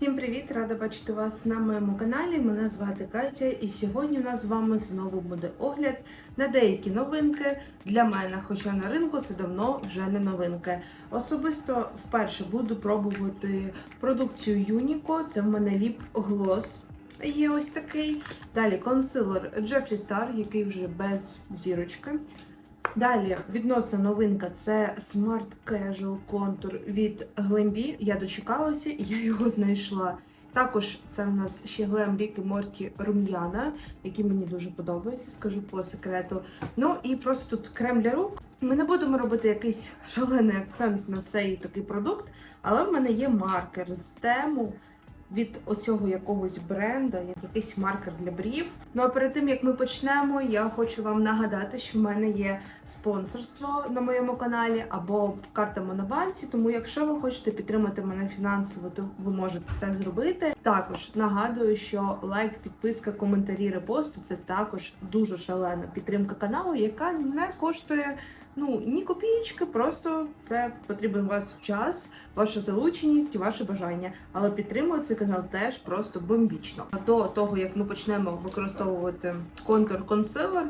Всім привіт! Рада бачити вас на моєму каналі. Мене звати Катя, і сьогодні у нас з вами знову буде огляд на деякі новинки для мене. Хоча на ринку це давно вже не новинки. Особисто вперше буду пробувати продукцію Юніко. Це в мене ліп глос. Є ось такий. Далі консилер Jeffree Star, який вже без зірочки. Далі відносна новинка це Smart Casual Contour від Glambi. Я дочекалася і я його знайшла. Також це в нас ще Glam Rick Морті Рум'яна, які мені дуже подобаються, скажу по секрету. Ну і просто тут крем для рук. Ми не будемо робити якийсь шалений акцент на цей такий продукт, але в мене є маркер з тему від оцього якогось бренда, як якийсь маркер для брів. Ну а перед тим як ми почнемо, я хочу вам нагадати, що в мене є спонсорство на моєму каналі або карта Монобанці. Тому, якщо ви хочете підтримати мене фінансово, то ви можете це зробити. Також нагадую, що лайк, підписка, коментарі, репости це також дуже шалена підтримка каналу, яка не коштує. Ну, ні копієчки, просто це потрібен вас час, ваша залученість і ваше бажання. Але підтримує цей канал теж просто бомбічно. До того, як ми почнемо використовувати контур консилер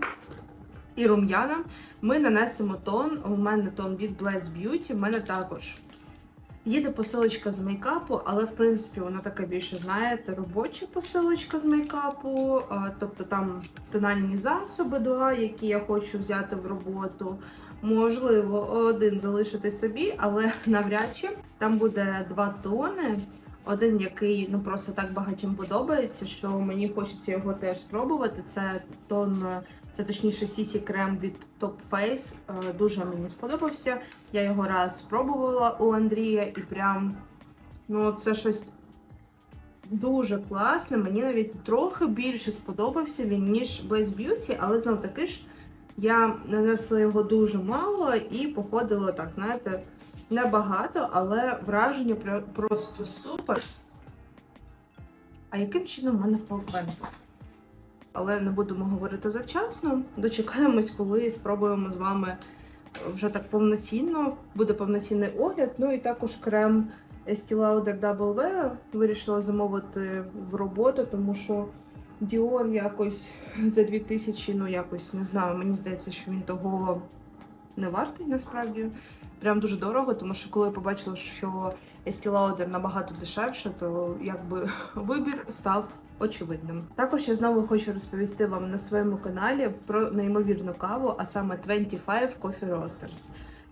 і рум'яна, ми нанесемо тон. У мене тон від Bless Beauty, в мене також. Їде посилочка з мейкапу, але в принципі вона така більше, знаєте, робоча посилочка з мейкапу. Тобто там тональні засоби, два, які я хочу взяти в роботу. Можливо, один залишити собі, але навряд чи там буде два тони. Один, який ну просто так багатьом подобається, що мені хочеться його теж спробувати. Це тон, це точніше Сісі крем від Top Face. Е, Дуже мені сподобався. Я його раз спробувала у Андрія і прям ну це щось дуже класне. Мені навіть трохи більше сподобався він, ніж Blaze Beauty, але знов таки ж. Я нанесла його дуже мало і походило так, знаєте, небагато, але враження про- просто супер. А яким чином в мене впав пензлик? Але не будемо говорити завчасно. Дочекаємось, коли спробуємо з вами вже так повноцінно. Буде повноцінний огляд. Ну і також крем Estee Lauder Double V вирішила замовити в роботу, тому що Dior якось за 2000, ну якось не знаю. Мені здається, що він того не вартий насправді. Прям дуже дорого, тому що коли я побачила, що Estee Lauder набагато дешевше, то якби вибір став очевидним. Також я знову хочу розповісти вам на своєму каналі про неймовірну каву, а саме 25 Coffee Roasters.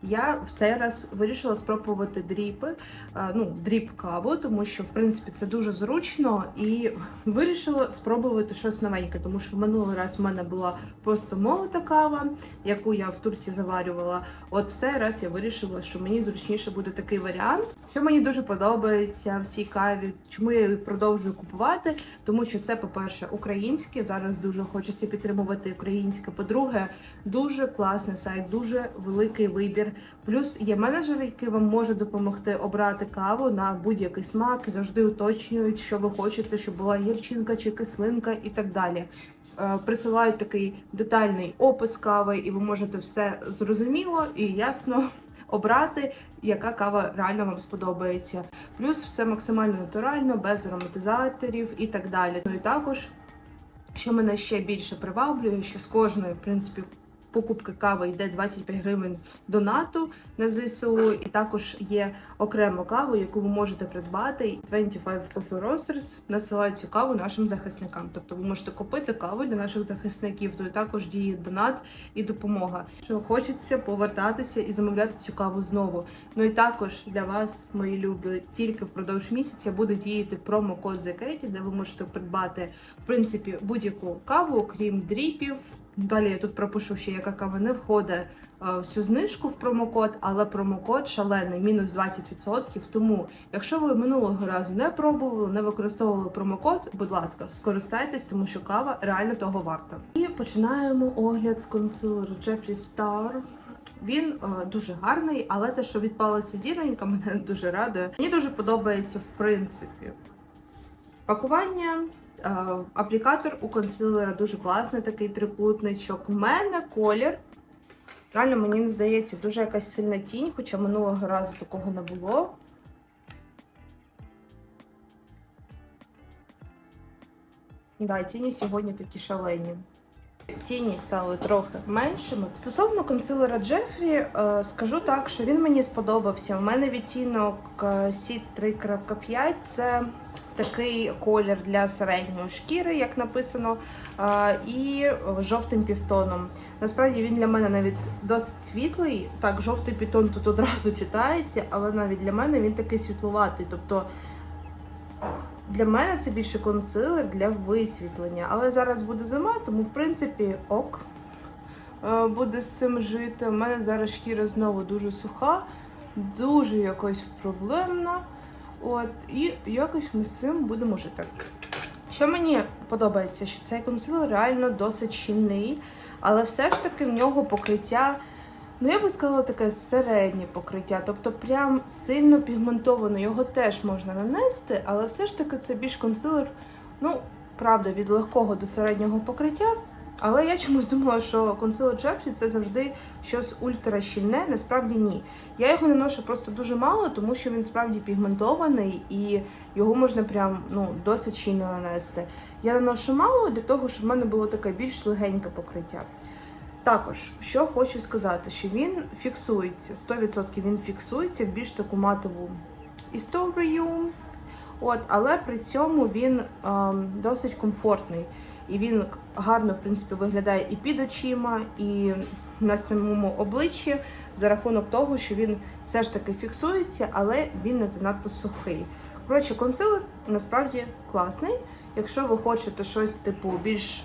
Я в цей раз вирішила спробувати дріпи, е, ну дріп каву, тому що в принципі це дуже зручно, і вирішила спробувати щось новеньке, тому що минулий раз в мене була просто молота кава, яку я в Турції заварювала. От цей раз я вирішила, що мені зручніше буде такий варіант. Що мені дуже подобається в цій каві, чому я її продовжую купувати, тому що це, по-перше, українське. Зараз дуже хочеться підтримувати українське. По-друге, дуже класний сайт, дуже великий вибір. Плюс є менеджер, який вам може допомогти обрати каву на будь-який смак, завжди уточнюють, що ви хочете, щоб була гірчинка чи кислинка і так далі. Е, Присилають такий детальний опис кави, і ви можете все зрозуміло і ясно обрати, яка кава реально вам сподобається. Плюс все максимально натурально, без ароматизаторів і так далі. Ну і також, що мене ще більше приваблює, що з кожної, в принципі, покупки кави йде 25 гривень донату на ЗСУ, і також є окремо каву, яку ви можете придбати. 25 Coffee Roasters насилає цю каву нашим захисникам. Тобто ви можете купити каву для наших захисників, то також діє донат і допомога. Що хочеться повертатися і замовляти цю каву знову. Ну і також для вас, мої любі, тільки впродовж місяця буде діяти промокод Закеті, де ви можете придбати в принципі будь-яку каву, окрім дріпів. Далі я тут пропишу ще, яка кава не входить е, в цю знижку в промокод, але промокод шалений, мінус 20%. Тому, якщо ви минулого разу не пробували, не використовували промокод, будь ласка, скористайтесь, тому що кава реально того варта. І починаємо огляд з консилеру Jeffree Star. Він е, дуже гарний, але те, що відпалася зіронька, мене дуже радує. Мені дуже подобається в принципі. Пакування Аплікатор у консилера дуже класний, такий трикутничок. У мене колір. Реально, мені здається, дуже якась сильна тінь, хоча минулого разу такого не було. Да, тіні сьогодні такі шалені. Тіні стали трохи меншими. Стосовно консилера Джефрі, е, скажу так, що він мені сподобався. У мене відтінок е, Seed 3.5 це такий колір для середньої шкіри, як написано, і жовтим півтоном. Насправді він для мене навіть досить світлий. Так, жовтий півтон тут одразу читається, але навіть для мене він такий світлуватий. Тобто для мене це більше консилер для висвітлення. Але зараз буде зима, тому в принципі ок е, буде з цим жити. У мене зараз шкіра знову дуже суха, дуже якось проблемна. От, і якось ми з цим будемо жити. Що мені подобається, що цей консилер реально досить щільний, але все ж таки в нього покриття. Ну, я би сказала, таке середнє покриття, тобто прям сильно пігментовано. Його теж можна нанести, але все ж таки це більш консилер, ну, правда, від легкого до середнього покриття. Але я чомусь думала, що консилер Джефрі це завжди щось ультращільне, насправді ні. Я його наношу просто дуже мало, тому що він справді пігментований і його можна прям ну, досить щільно нанести. Я наношу мало для того, щоб в мене було таке більш легеньке покриття. Також, що хочу сказати, що він фіксується, 100% він фіксується в більш таку матову історію. От, але при цьому він ем, досить комфортний. І він гарно, в принципі, виглядає і під очима, і на самому обличчі за рахунок того, що він все ж таки фіксується, але він не занадто сухий. Коротше, консилер насправді класний. Якщо ви хочете щось типу більш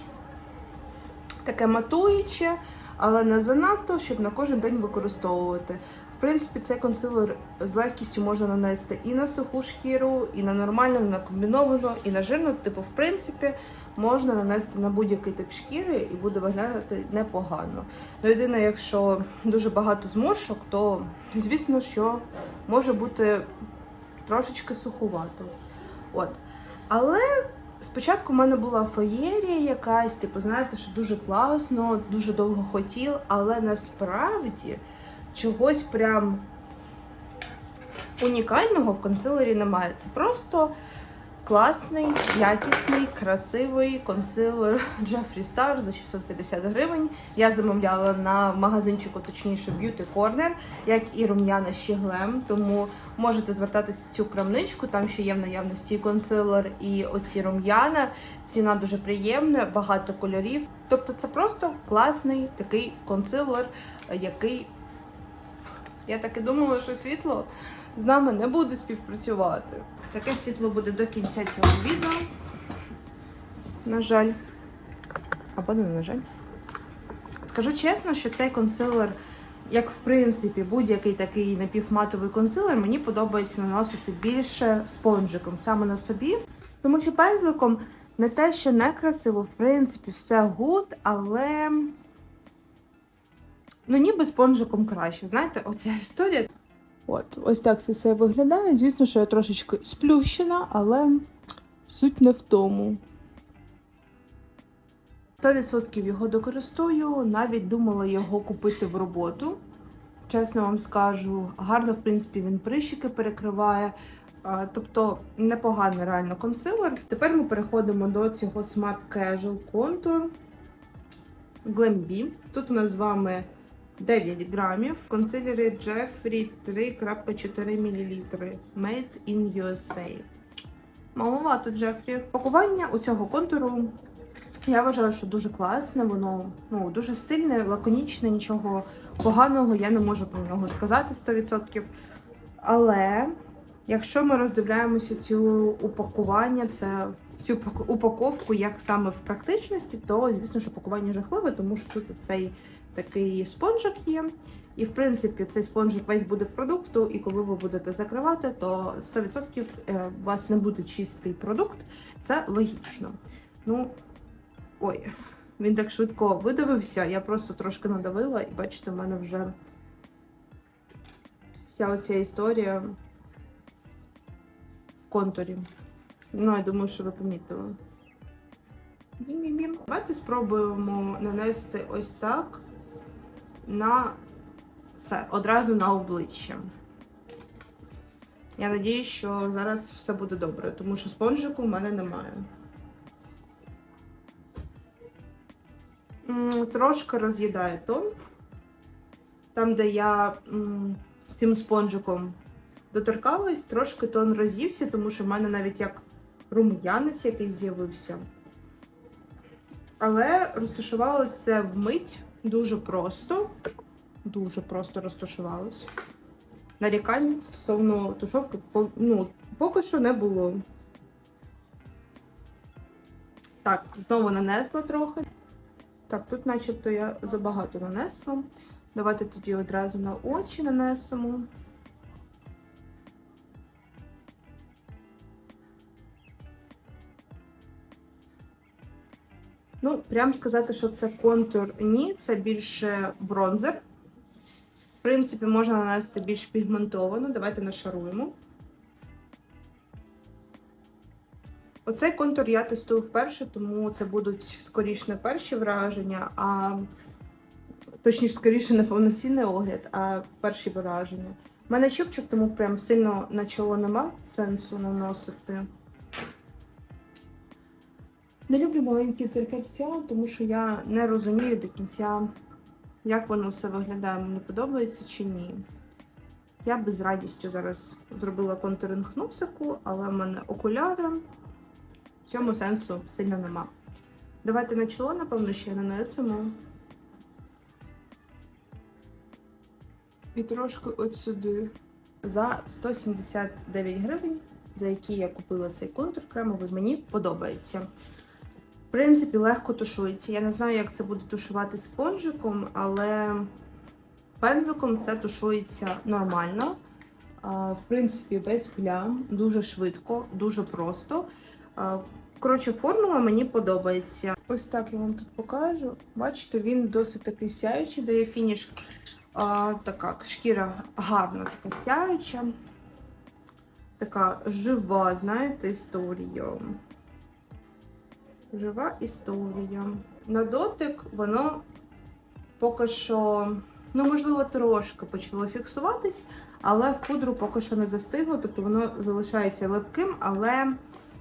таке матуюче, але не занадто, щоб на кожен день використовувати. В принципі, цей консилер з легкістю можна нанести і на суху шкіру, і на нормальну, і на комбіновану, і на жирну. Типу, в принципі, можна нанести на будь-який тип шкіри і буде виглядати непогано. Ну, єдине, якщо дуже багато зморшок, то звісно, що може бути трошечки суховато. От. Але Спочатку в мене була феєрія якась, типу, знаєте, що дуже класно, дуже довго хотів, але насправді чогось прям унікального в консилері немає. Це просто класний, якісний, красивий консилер Jeffree Star за 650 гривень. Я замовляла на магазинчику, точніше, Beauty Corner, як і рум'яна щеглем, тому можете звертатися в цю крамничку, там ще є в наявності консилер, і оці рум'яна. Ціна дуже приємна, багато кольорів. Тобто це просто класний такий консилер, який. Я так і думала, що світло з нами не буде співпрацювати. Таке світло буде до кінця цього відео. На жаль. Або не на жаль. Скажу чесно, що цей консилер, як в принципі, будь-який такий напівматовий консилер, мені подобається наносити більше спонжиком саме на собі. Тому що пензликом не те, що не красиво, в принципі, все гуд, але. Ну, ніби спонжиком краще. Знаєте, оця історія. От, ось так це все виглядає. Звісно, що я трошечки сплющена, але суть не в тому. 100% його докористую, навіть думала його купити в роботу. Чесно вам скажу, гарно, в принципі, він прищики перекриває. Тобто непоганий реально консилер. Тепер ми переходимо до цього Smart Casual Contour Glam Тут у нас з вами 9 грамів. Консилери Jeffree 3,4 мл. Made in USA. Маловато Джефрі. Пакування у цього контуру я вважаю, що дуже класне, воно ну, дуже стильне, лаконічне, нічого поганого я не можу про нього сказати 100%. Але якщо ми роздивляємося цю упакування, це цю упаковку як саме в практичності, то звісно, що пакування жахливе, тому що тут цей такий спонжик є. І, в принципі, цей спонжик весь буде в продукту, і коли ви будете закривати, то 100% е, у вас не буде чистий продукт. Це логічно. Ну, ой, він так швидко видавився, я просто трошки надавила, і бачите, в мене вже вся оця історія в контурі. Ну, я думаю, що ви помітили. Бім-бім-бім. Давайте спробуємо нанести ось так на це одразу на обличчя. Я надію, що зараз все буде добре, тому що спонжику в мене немає. трошки роз'їдає тон. Там, де я цим спонжиком доторкалась, трошки тон роз'ївся, тому що в мене навіть як рум'янець якийсь з'явився. Але розташувалося вмить дуже просто. Дуже просто розташувалось. Нарікань стосовно тушовки ну, поки що не було. Так, знову нанесла трохи. Так, тут начебто я забагато нанесла. Давайте тоді одразу на очі нанесемо. Ну, прям сказати, що це контур ні, це більше бронзер. В принципі, можна нанести більш пігментовано. Давайте нашаруємо. Оцей контур я тестую вперше, тому це будуть скоріш не перші враження, а точніше, скоріше не повноцінний огляд, а перші враження. У мене чубчик, тому прям сильно на чоло нема сенсу наносити. Не люблю маленькі дзеркальця, тому що я не розумію до кінця, як воно все виглядає, мені подобається чи ні. Я би з радістю зараз зробила контуринг носику, але в мене окуляри. В цьому сенсу сильно нема. Давайте на чоло, напевно, ще нанесемо. І трошки от сюди. За 179 гривень, за які я купила цей контур кремовий, мені подобається. В принципі, легко тушується. Я не знаю, як це буде тушувати спонжиком, але пензликом це тушується нормально. В принципі, без плям, дуже швидко, дуже просто. Коротше, формула мені подобається. Ось так я вам тут покажу. Бачите, він досить такий сяючий, дає фініш. А, така шкіра гарна, така сяюча. Така жива, знаєте, історія. Жива історія. На дотик воно поки що, ну, можливо, трошки почало фіксуватись, але в пудру поки що не застигло, тобто воно залишається липким, але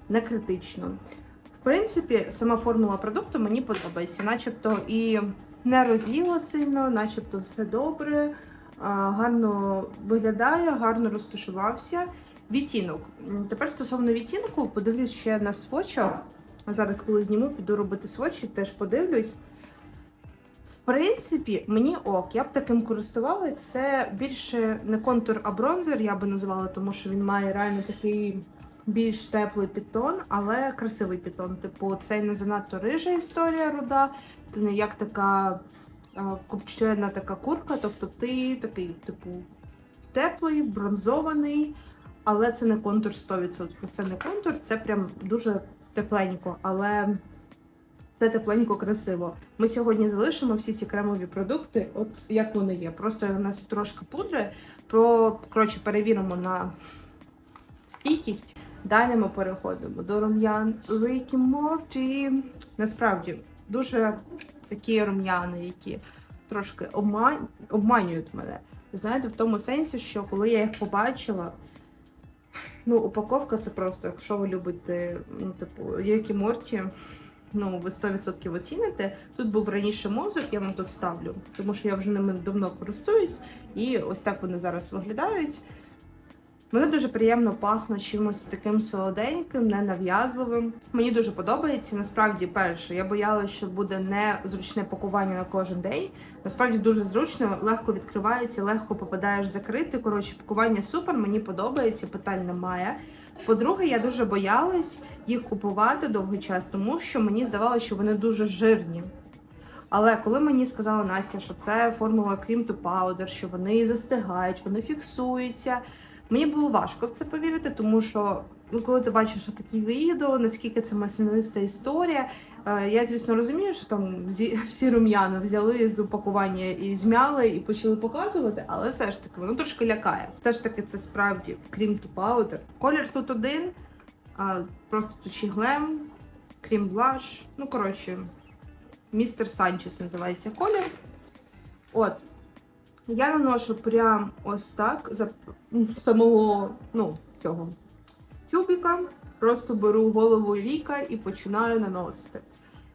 не критично. В принципі, сама формула продукту мені подобається, начебто і не роз'їла сильно, начебто все добре, гарно виглядає, гарно розташувався. Відтінок. Тепер стосовно відтінку, подивлюсь ще на свочах. Зараз, коли зніму, піду робити свочі, теж подивлюсь. В принципі, мені ок, я б таким користувалася. Це більше не контур, а бронзер, я би назвала, тому що він має реально такий більш теплий підтон, але красивий підтон. Типу, це не занадто рижа історія руда, це не як така копчена така курка. Тобто ти такий, типу, теплий, бронзований, але це не контур 100%. Це не контур, це прям дуже тепленько, але це тепленько красиво. Ми сьогодні залишимо всі ці кремові продукти, от як вони є. Просто у нас трошки пудри. Про коротше, перевіримо на стійкість. Далі ми переходимо до рум'ян Рікі Морті. Насправді дуже такі рум'яни, які трошки обманюють мене. Знаєте, в тому сенсі, що коли я їх побачила, ну, упаковка це просто, якщо ви любите, ну, типу, Рікі Морті, ну, ви 100% оціните. Тут був раніше мозок, я вам тут ставлю, тому що я вже ними давно користуюсь, і ось так вони зараз виглядають. Вони дуже приємно пахнуть чимось таким солоденьким, ненав'язливим. Мені дуже подобається. Насправді, перше, я боялася, що буде незручне пакування на кожен день. Насправді дуже зручно, легко відкривається, легко попадаєш закрити. Коротше, пакування супер, мені подобається, питань немає. По-друге, я дуже боялась їх купувати довгий час, тому що мені здавалося, що вони дуже жирні. Але коли мені сказала Настя, що це формула Cream to Powder, що вони застигають, вони фіксуються. Мені було важко в це повірити, тому що ну, коли ти бачиш такі відео, наскільки це масляниста історія. е, Я, звісно, розумію, що там всі рум'яна взяли з упакування і змяли і почали показувати, але все ж таки воно трошки лякає. Все ж таки, це справді крім powder. Колір тут один, а, просто тут ще глем, крім блаш. Ну, коротше, містер Санчес називається колір. От. Я наношу прям ось так за самого ну, цього тюбіка. Просто беру голову ліка і починаю наносити.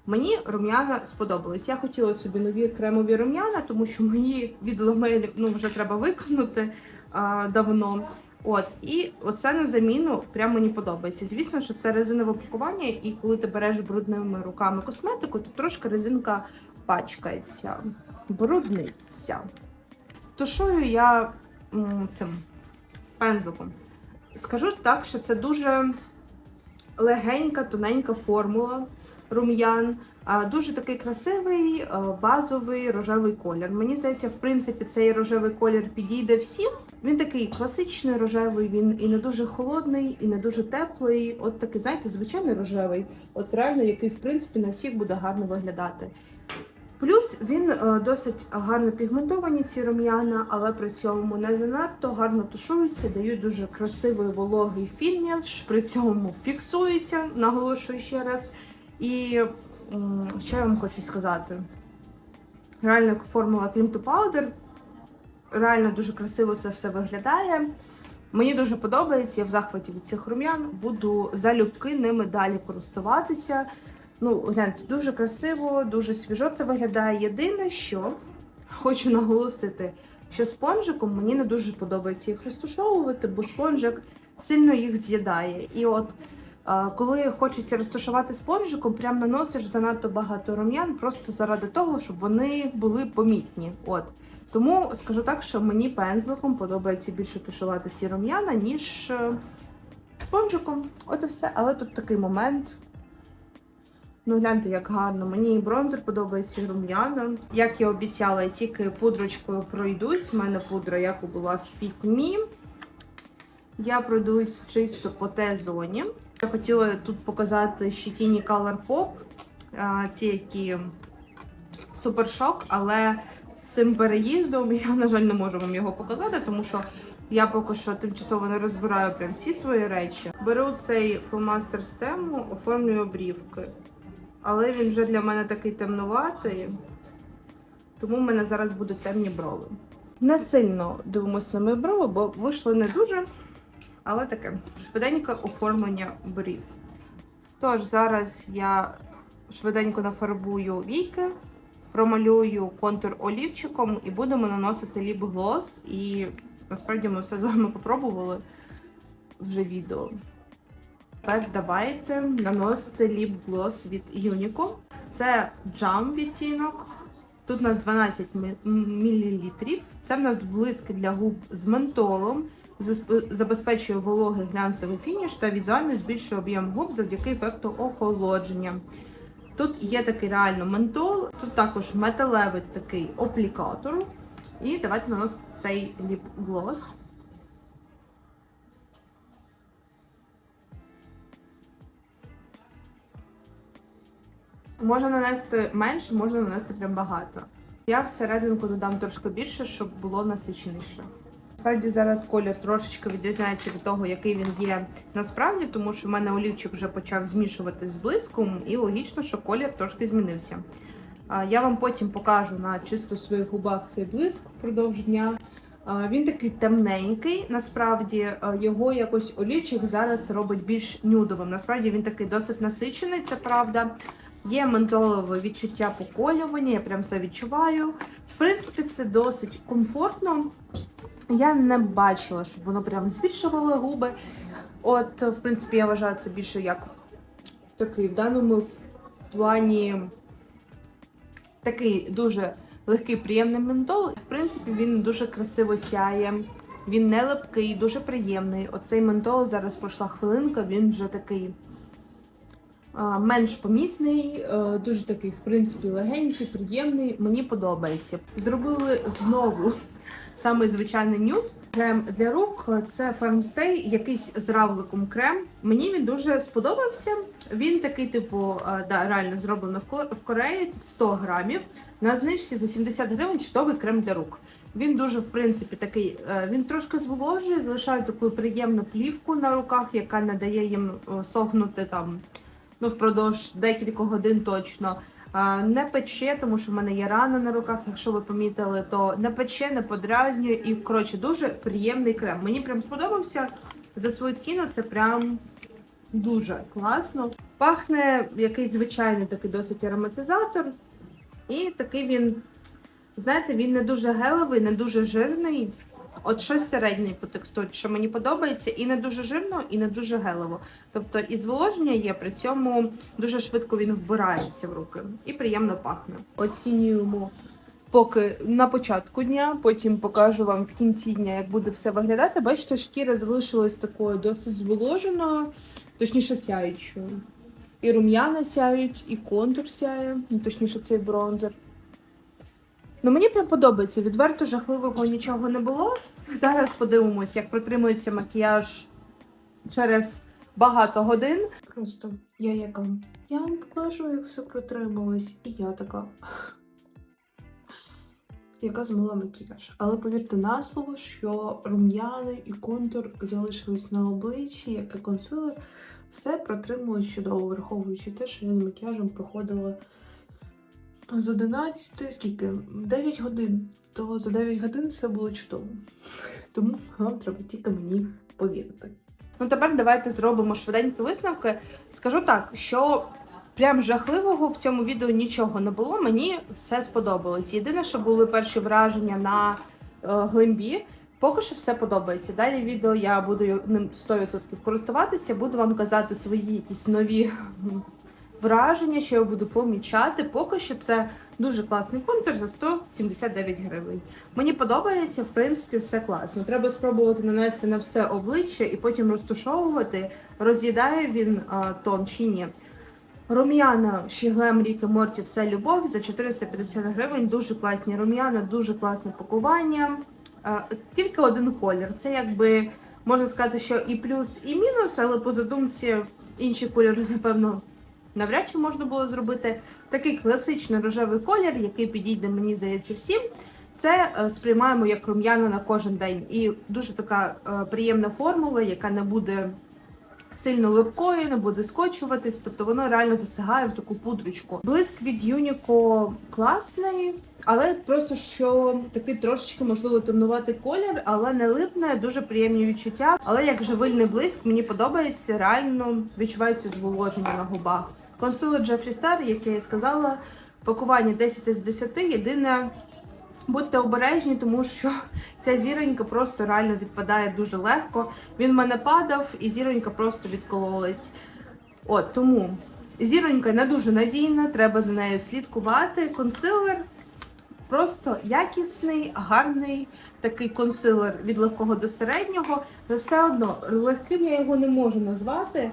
Мені рум'яна сподобались. Я хотіла собі нові кремові рум'яна, тому що мої від Ломелі ну, вже треба виконати а, давно. От, і оце на заміну прямо мені подобається. Звісно, що це резинове пакування, і коли ти береш брудними руками косметику, то трошки резинка пачкається, брудниться. Тушую я цим пензликом. Скажу так, що це дуже легенька, тоненька формула рум'ян. Дуже такий красивий, е, базовий рожевий колір. Мені здається, в принципі, цей рожевий колір підійде всім. Він такий класичний рожевий, він і не дуже холодний, і не дуже теплий. От такий, знаєте, звичайний рожевий, от реально, який в принципі на всіх буде гарно виглядати. Плюс він е, досить гарно пігментовані ці рум'яна, але при цьому не занадто гарно тушуються, дають дуже красивий вологий фініш, при цьому фіксуються, наголошую ще раз. І що я вам хочу сказати? Реально формула Cream to Powder. Реально дуже красиво це все виглядає. Мені дуже подобається, я в захваті від цих рум'ян. Буду залюбки ними далі користуватися. Ну, гляньте, дуже красиво, дуже свіжо це виглядає. Єдине, що хочу наголосити, що спонжиком мені не дуже подобається їх розташовувати, бо спонжик сильно їх з'їдає. І от коли хочеться розташувати спонжиком, прям наносиш занадто багато рум'ян, просто заради того, щоб вони були помітні. От. Тому скажу так, що мені пензликом подобається більше тушувати ці рум'яна, ніж е, спонжиком. От і все. Але тут такий момент. Ну, гляньте, як гарно. Мені і бронзер подобається рум'яна. Як я обіцяла, я тільки пудрочкою пройдусь. У мене пудра, як і була в Me. Я пройдусь чисто по Т-зоні. Я хотіла тут показати ще тіні Color Pop, ці, які супершок, але з цим переїздом я, на жаль, не можу вам його показати, тому що я поки що тимчасово не розбираю прям всі свої речі. Беру цей фломастер з тему, оформлюю брівки. Але він вже для мене такий темнуватий, тому в мене зараз будуть темні брови. Не сильно дивимось на мої брови, бо вийшли не дуже, але таке швиденьке оформлення брів. Тож, зараз я швиденько нафарбую війки, промалюю контур олівчиком і будемо наносити ліп-глос. І насправді ми все з вами попробували вже відео. Тепер давайте наносити ліп-глос від Unico. Це джам відтінок. Тут у нас 12 мл. Це в нас блиски для губ з ментолом. Забезпечує вологий глянцевий фініш та візуально збільшує об'єм губ завдяки ефекту охолодження. Тут є такий реально ментол, тут також металевий такий аплікатор. І давайте наносити цей ліп-глос. Можна нанести менше, можна нанести прям багато. Я всерединку додам трошки більше, щоб було насиченіше. Насправді зараз колір трошечки відрізняється від того, який він є насправді, тому що в мене олівчик вже почав змішувати з блиском, і логічно, що колір трошки змінився. Я вам потім покажу на чисто своїх губах цей блиск впродовж дня. Він такий темненький, насправді його якось олівчик зараз робить більш нюдовим. Насправді він такий досить насичений, це правда. Є ментолове відчуття поколювання, я прям це відчуваю. В принципі, це досить комфортно. Я не бачила, щоб воно прям збільшувало губи. От, в принципі, я вважаю це більше як такий в даному в плані такий дуже легкий, приємний ментол. В принципі, він дуже красиво сяє. Він не липкий, дуже приємний. Оцей ментол зараз пройшла хвилинка, він вже такий менш помітний, е, дуже такий, в принципі, легенький, приємний. Мені подобається. Зробили знову самий звичайний нюд. Крем для рук це Farmstay, якийсь з равликом крем. Мені він дуже сподобався. Він такий, типу, е, да, реально зроблено в Ко- в Кореї 100 грамів. На знижці за 70 гривень чудовий крем для рук. Він дуже, в принципі, такий, е, він трошки зволожує, залишає таку приємну плівку на руках, яка не дає їм сохнути там ну, впродовж декількох годин точно. Не пече, тому що в мене є рана на руках, якщо ви помітили, то не пече, не подразнює і коротше дуже приємний крем. Мені прям сподобався. За свою ціну це прям Дуже класно. Пахне якийсь звичайний такий досить ароматизатор. І такий він, знаєте, він не дуже гелевий, не дуже жирний. От щось середнє по текстурі, що мені подобається, і не дуже жирно, і не дуже гелево. Тобто і зволоження є, при цьому дуже швидко він вбирається в руки і приємно пахне. Оцінюємо поки на початку дня, потім покажу вам в кінці дня, як буде все виглядати. Бачите, шкіра залишилась такою досить зволоженою, точніше сяючою. І рум'яна сяють, і контур сяє, ну, точніше, цей бронзер. Ну, мені прям подобається. Відверто жахливого нічого не було. Зараз подивимось, як протримується макіяж через багато годин. Просто я яка. Я вам покажу, як все протрималось, і я така. Яка змила макіяж. Але повірте на слово, що рум'яни і контур залишились на обличчі, як і консилер. Все протрималось чудово, враховуючи те, що я з макіяжем проходила з 11, скільки? 9 годин. То за 9 годин все було чудово. Тому вам треба тільки мені повірити. Ну тепер давайте зробимо швиденькі висновки. Скажу так, що прям жахливого в цьому відео нічого не було. Мені все сподобалось. Єдине, що були перші враження на е, глимбі. Поки що все подобається. Далі відео я буду ним 100% користуватися, буду вам казати свої якісь нові враження, що я буду помічати. Поки що це дуже класний контур за 179 гривень. Мені подобається, в принципі, все класно. Треба спробувати нанести на все обличчя і потім розтушовувати, роз'їдає він а, тон чи ні. Рум'яна Щіглем Ріки Морті це любов за 450 гривень. Дуже класні рум'яна, дуже класне пакування. Е, Тільки один колір. Це якби можна сказати, що і плюс, і мінус, але по задумці інші кольори, напевно, навряд чи можна було зробити. Такий класичний рожевий колір, який підійде, мені здається, всім. Це е, сприймаємо як рум'яна на кожен день. І дуже така е, приємна формула, яка не буде сильно липкою, не буде скочуватись, тобто воно реально застигає в таку пудрочку. Блиск від Юніко класний, але просто що такий трошечки можливо темнуватий колір, але не липне, дуже приємні відчуття. Але як живильний блиск, мені подобається, реально відчувається зволоження на губах. Консилер Jeffree Star, як я і сказала, пакування 10 з 10, єдине. Будьте обережні, тому що ця зіронька просто реально відпадає дуже легко. Він в мене падав, і зіронька просто відкололась. От тому зіронька не дуже надійна, треба за нею слідкувати. Консилер просто якісний, гарний такий консилер від легкого до середнього. Але все одно легким я його не можу назвати.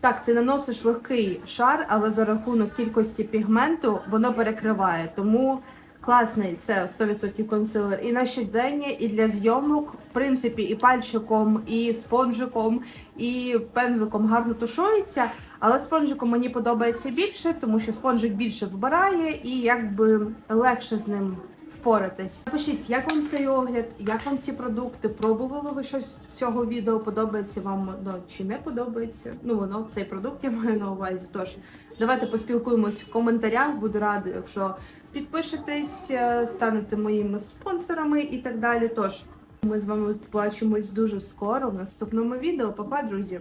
Так, ти наносиш легкий шар, але за рахунок кількості пігменту воно перекриває. Тому класний це 100% консилер і на щодення, і для зйомок. В принципі, і пальчиком, і спонжиком, і пензликом гарно тушується. Але спонжиком мені подобається більше, тому що спонжик більше вбирає і якби легше з ним впоратись. Напишіть, як вам цей огляд, як вам ці продукти, пробували ви щось з цього відео, подобається вам ну, чи не подобається. Ну, воно цей продукт я маю на увазі. Тож давайте поспілкуємось в коментарях. Буду рада, якщо підпишетесь, е, станете моїми спонсорами і так далі. Тож ми з вами побачимось дуже скоро в наступному відео. Па-па, друзі!